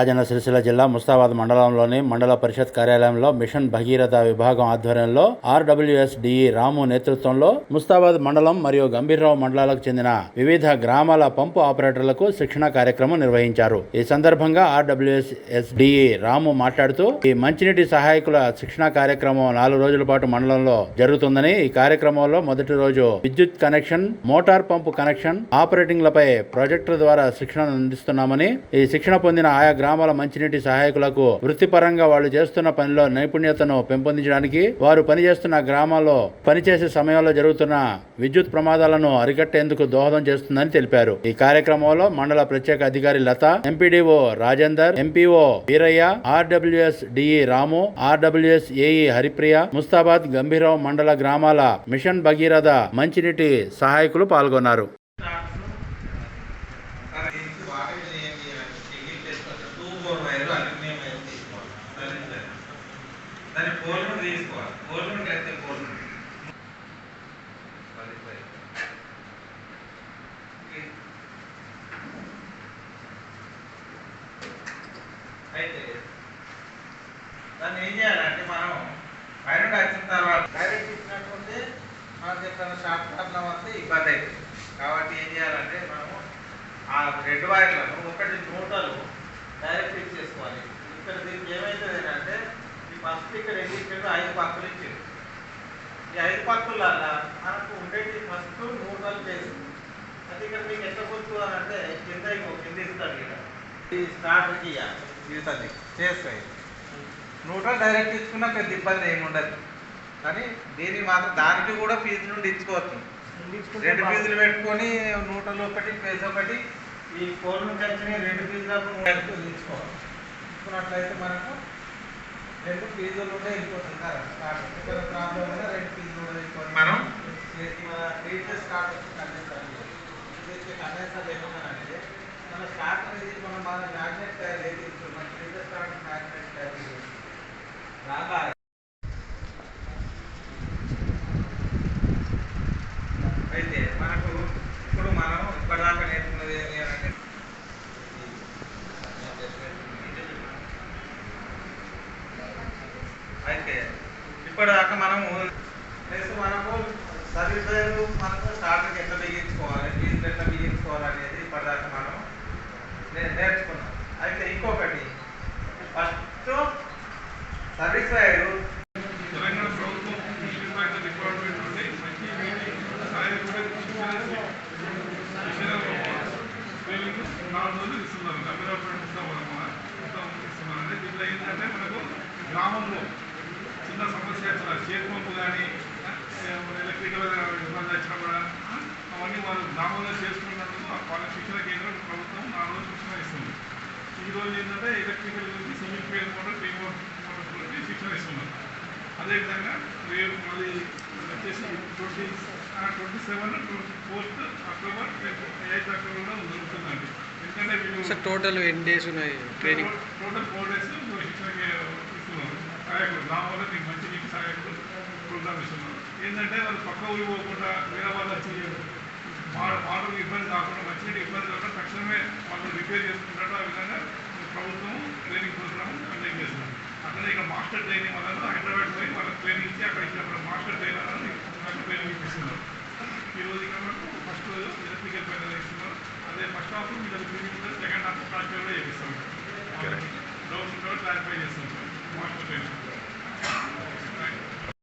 రాజన్న సిరిసిల్ల జిల్లా ముస్తాబాద్ మండలంలోని మండల పరిషత్ కార్యాలయంలో మిషన్ భగీరథ విభాగం ఆధ్వర్యంలో ఆర్డబ్ల్యూఎస్డిఈ రాము నేతృత్వంలో ముస్తాబాద్ మండలం మరియు గంభీర్రావు మండలాలకు చెందిన వివిధ గ్రామాల పంపు ఆపరేటర్లకు శిక్షణ కార్యక్రమం నిర్వహించారు. ఈ సందర్భంగా ఆర్డబ్ల్యూఎస్డిఈ రాము మాట్లాడుతూ ఈ మంచినీటి సహాయకుల శిక్షణ కార్యక్రమం నాలుగు రోజుల పాటు మండలంలో జరుగుతుందని ఈ కార్యక్రమంలో మొదటి రోజు విద్యుత్ కనెక్షన్ మోటార్ పంపు కనెక్షన్ ఆపరేటింగ్లపై ప్రాజెక్టుల ద్వారా శిక్షణ అందిస్తున్నామని ఈ శిక్షణ పొందిన ఆయా గ్రామాల మంచినీటి సహాయకులకు వృత్తిపరంగా వాళ్ళు చేస్తున్న పనిలో నైపుణ్యతను పెంపొందించడానికి వారు పనిచేస్తున్న గ్రామాల్లో పనిచేసే సమయంలో జరుగుతున్న విద్యుత్ ప్రమాదాలను అరికట్టేందుకు దోహదం చేస్తుందని తెలిపారు. ఈ కార్యక్రమంలో మండల ప్రత్యేక అధికారి Latha MPDO Rajender MPO Veeraiah RWS DE Ramu RWS AE Haripriya Mustabad Gambhirao మండల గ్రామాల మిషన్ భగీరథ మంచినీటి సహాయకులు పాల్గొన్నారు. Two four wire aluminium wire తీసుకోవాలి? తీసుకోవాలి. పోల్ను కలిస్తే పోల్ను పది అయితే దాన్ని ఏం చేయాలంటే మనం పైన వచ్చిన తర్వాత డైరెక్ట్ ఇచ్చినట్టుంటే మనకి ఎక్కడ ప్రాబ్లం వస్తే ఇబ్బంది అవుతుంది కాబట్టి ఏం చేయాలంటే మనము ఆ రెడ్ వైర్లను ఒకటి నూటలు డైరెక్ట్ ఫిక్స్ చేసుకోవాలి ఇక్కడ దీనికి ఏమైతుంది అంటే ఈ ఫస్ట్ ఇక్కడ ఎన్ని ఇచ్చాడు ఐదు పక్కలు ఇచ్చాడు. ఈ ఐదు పక్కల మనకు ఉండేది ఫస్ట్ నూటలు చేసి అది ఇక్కడ మీకు ఎంత గుర్తు అని అంటే కింద ఇంకో కింద ఇస్తాడు ఇక్కడ. ఈ స్టార్ట్ ఇస్తుంది చేస్తాయి. నూటలు డైరెక్ట్ ఇచ్చుకున్నా పెద్ద ఇబ్బంది ఏమి ఉండదు. కానీ దీనికి మాత్రం దానికి కూడా ఫీజు నుండి ఇచ్చుకోవచ్చు. రెండు ఫీజులు పెట్టుకొని నూటలు ఒకటి ఫేజ్ ఒకటి ఈ ఫోన్ నుంచి వచ్చిన రెండు ఫీజులకు నూట తీసుకోవాలి. తీసుకున్నట్లయితే మనకు రెండు ఫీజులు ఉంటే వెళ్ళిపోతుంది కదా స్టార్ట్ ఇక్కడ ప్రాబ్లం ఉందా రెండు ఫీజులు కూడా వెళ్ళిపోతుంది మనం స్టార్ట్ వచ్చి కండెన్సర్ కండెన్సర్ ఏమన్నానంటే మన స్టార్ట్ అనేది మనం మన మ్యాగ్నెట్ తయారు ఏది మన టీచర్ స్టార్ట్ మ్యాగ్నెట్ తయారు చేసి రాగా అయితే మనకు ఇప్పుడు మనం ఇప్పటిదాకా నేర్చుకున్నది ఏంటి అని అంటే అయితే ఇప్పటిదాకా మనము ప్లస్ మనకు సర్వీస్ మనకు స్టార్టర్కి ఎట్లా బిగించుకోవాలి ఫీజులు ఎట్లా బిగించుకోవాలి అనేది ఇప్పటిదాకా మనం నేర్చుకున్నాం అయితే ఇంకొకటి ఫస్ట్ సర్వీస్ వైరు తెలంగాణ ప్రభుత్వం డిపార్ట్మెంట్ నుండి నాలుగు రోజులు ఇస్తున్నారు మనం మొత్తం అంటే దీంట్లో ఏంటంటే మనకు గ్రామంలో చిన్న సమస్య చేతి పంపు కానీ ఎలక్ట్రికల్ ఇబ్బంది వచ్చినా కూడా అవన్నీ వాళ్ళు గ్రామంలో చేసుకున్నందుకు వాళ్ళ శిక్షణ కేంద్రం ప్రభుత్వం నాలుగు శిక్షణ ఇస్తుంది. ఈ రోజు ఏంటంటే ఎలక్ట్రికల్ గురించి మోడల్ ట్రీ మోడల్ గురించి శిక్షణ ఇస్తున్నారు. అదేవిధంగా రేపు మళ్ళీ వచ్చేసి twenty twenty seven twenty fourth October eighth October కూడా జరుగుతుందండి ఎందుకంటే టోటల్ ఎన్ని డేస్ ఉన్నాయి ట్రైనింగ్? టోటల్ ఫోర్ డేస్ ఇస్తున్నారు సహాయకులు గ్రామంలో మీకు మంచి మీకు సహాయకులు ప్రోగ్రామ్ ఇస్తున్నారు ఏంటంటే వాళ్ళు పక్క ఊరి పోకుండా వేరే వాళ్ళు వచ్చి వాటర్ ఇబ్బంది కాకుండా మంచినీటి ఇబ్బంది కాకుండా తక్షణమే వాళ్ళు రిపేర్ చేసుకుంటారు. ఆ విధంగా ప్రభుత్వం ట్రైనింగ్ ప్రోగ్రామ్ కండక్ట్ చేస్తున్నారు అట్లనే ఇక్కడ మాస్టర్ ట్రైనింగ్ వల్ల హైదరాబాద్ పోయి వాళ్ళకి ట్రైనింగ్ ఇచ్చి అక్కడ ఇచ్చిన మాస్టర్ ట్రైనర్ అని నాకు ట్రైనింగ్ ఇప్పిస్తున్నారు. ఈ రోజు ఇక్కడ మనకు ఫస్ట్ ఎలక్ట్రికల్ పైన ఇస్తున్నారు అదే ఫస్ట్ హాఫ్ మీద ట్రైనింగ్ ఉంటుంది. సెకండ్ హాఫ్ ప్రాక్టికల్గా చేపిస్తాం డౌట్స్ కూడా క్లారిఫై చేస్తాం మాస్టర్ ట్రైనింగ్